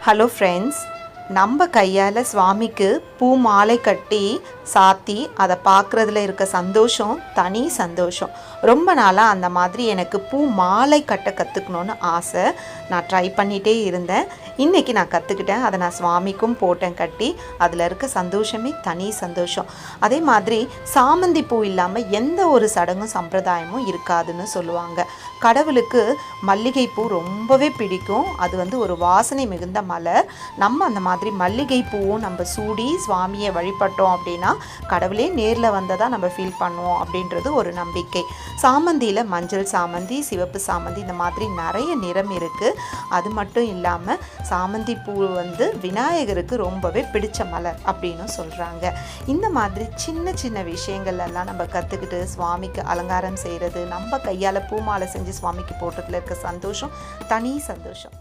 Hello friends, நம்ம கையால் சுவாமிக்கு பூ மாலை கட்டி சாத்தி அதை பார்க்குறதுல இருக்க சந்தோஷம் தனி சந்தோஷம். ரொம்ப நாளாக அந்த மாதிரி எனக்கு பூ மாலை கட்ட கற்றுக்கணுன்னு ஆசை. நான் ட்ரை பண்ணிகிட்டே இருந்தேன். இன்றைக்கி நான் கற்றுக்கிட்டேன் அதை நான் சுவாமிக்கும் போட்டேன் கட்டி அதில் இருக்க சந்தோஷமே தனி சந்தோஷம். அதே மாதிரி சாமந்தி பூ இல்லாமல் எந்த ஒரு சடங்கும் சம்பிரதாயமும் இருக்காதுன்னு சொல்லுவாங்க. கடவுளுக்கு மல்லிகைப்பூ ரொம்பவே பிடிக்கும். அது வந்து ஒரு வாசனை மிகுந்த மலர். நம்ம அந்த மாதிரி மல்லிகை பூவும் நம்ம சூடி சுவாமியை வழிபட்டோம் அப்படின்னா கடவுளே நேரில் வந்ததாக நம்ம ஃபீல் பண்ணுவோம் அப்படின்றது ஒரு நம்பிக்கை. சாமந்தியில் மஞ்சள் சாமந்தி சிவப்பு சாமந்தி இந்த மாதிரி நிறைய நிறம் இருக்குது அது மட்டும் இல்லாமல் சாமந்தி பூ வந்து விநாயகருக்கு ரொம்பவே பிடிச்ச மலர் அப்படின்னு சொல்கிறாங்க இந்த மாதிரி சின்ன சின்ன விஷயங்கள் எல்லாம் நம்ம கற்றுக்கிட்டு சுவாமிக்கு அலங்காரம் செய்கிறது நம்ம கையால் பூமாலை செஞ்சு சுவாமிக்கு போட்டதில் இருக்க சந்தோஷம் தனி சந்தோஷம்.